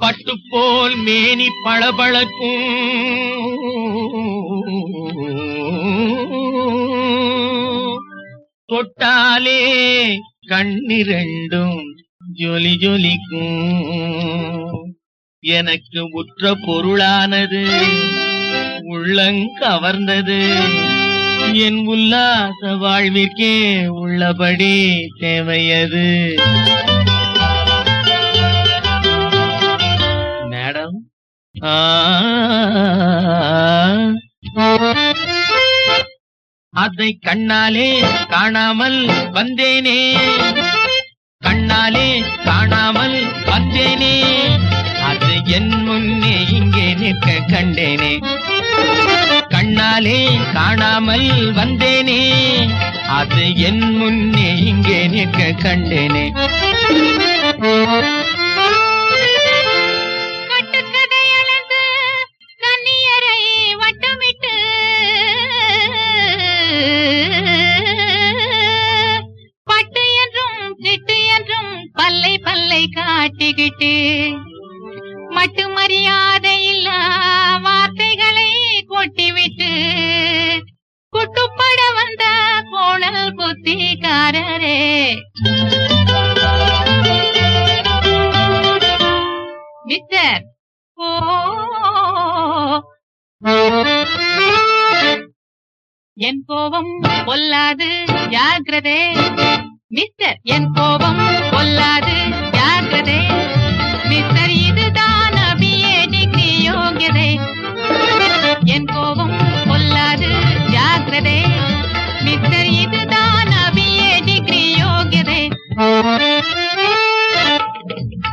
பட்டு போல் மேனி பளபளக்கும். தொட்டாலே கண்ணிரண்டும் ஜொலி ஜொலிக்கும். எனக்கு உற்ற பொருளானது உள்ளங்கவர்ந்தது என் உல்லாச வாழ்விற்கே உள்ளபடி தேவையது. அதை கண்ணாலே காணாமல் வந்தேனே. கண்ணாலே காணாமல் வந்தேனே. அது என் முன்னே இங்கே நிற்க கண்டேனே. கண்ணாலே காணாமல் வந்தேனே. அது என் முன்னே இங்கே நிற்க கண்டேனே. பல்லை காட்டிக்கிட்டு மட்டு மரியாதை இல்ல வார்த்தைகளை கொட்டிவிட்டு குட்டுப்பட வந்த கோணல் புத்திக்காரரே. மிஸ்டர் ஓ. என் கோபம் பொல்லாது ஜாகிரதே மிஸ்டர் என் கோபம் பொல்லாது ஜாக்கிரதே மிஸ்டர் இதுதான் அபியே டிகிரி யோகியதே. என் கோபம் பொல்லாது ஜாக்கிரதே. மிஸ்டர் இதுதான் அபியே டிகிரி யோகியதே.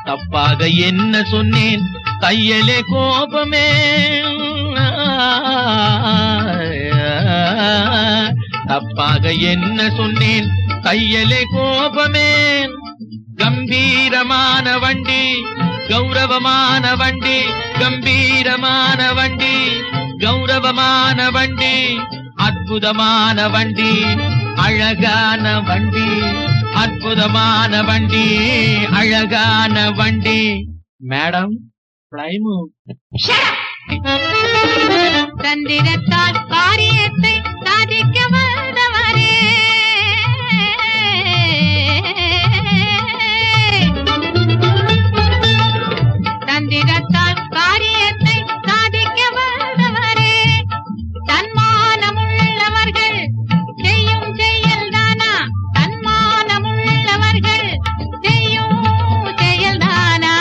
தப்பாக என்ன சொன்னேன்? தையலே கோபமே. தப்பாக என்ன சொன்னேன்? தையலே கோபமே. கம்பீரமான வண்டி கௌரவமான வண்டி கம்பீரமான வண்டி கௌரவமான வண்டி அற்புதமான வண்டி அழகான வண்டி அற்புதமான வண்டி அழகான வண்டி. மேடம் பிளைமூட் தந்திரத்தால் காரியத்தை சாதிக்க வந்தவரே தன்மானம் செய்யும் செயல்தானா? தன்மானம் உள்ளவர்கள் செய்யும் செயல்தானா?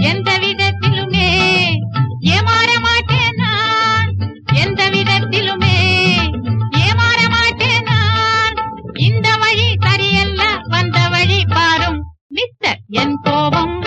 எந்த விதத்திலுமே ஏமாற மாட்டேன் நான். எந்த விதத்திலுமே ஏமாற மாட்டேன் நான். இந்த வழி சரியல்ல வந்த வழி பாரும். மிஸ்டர் என் கோபம்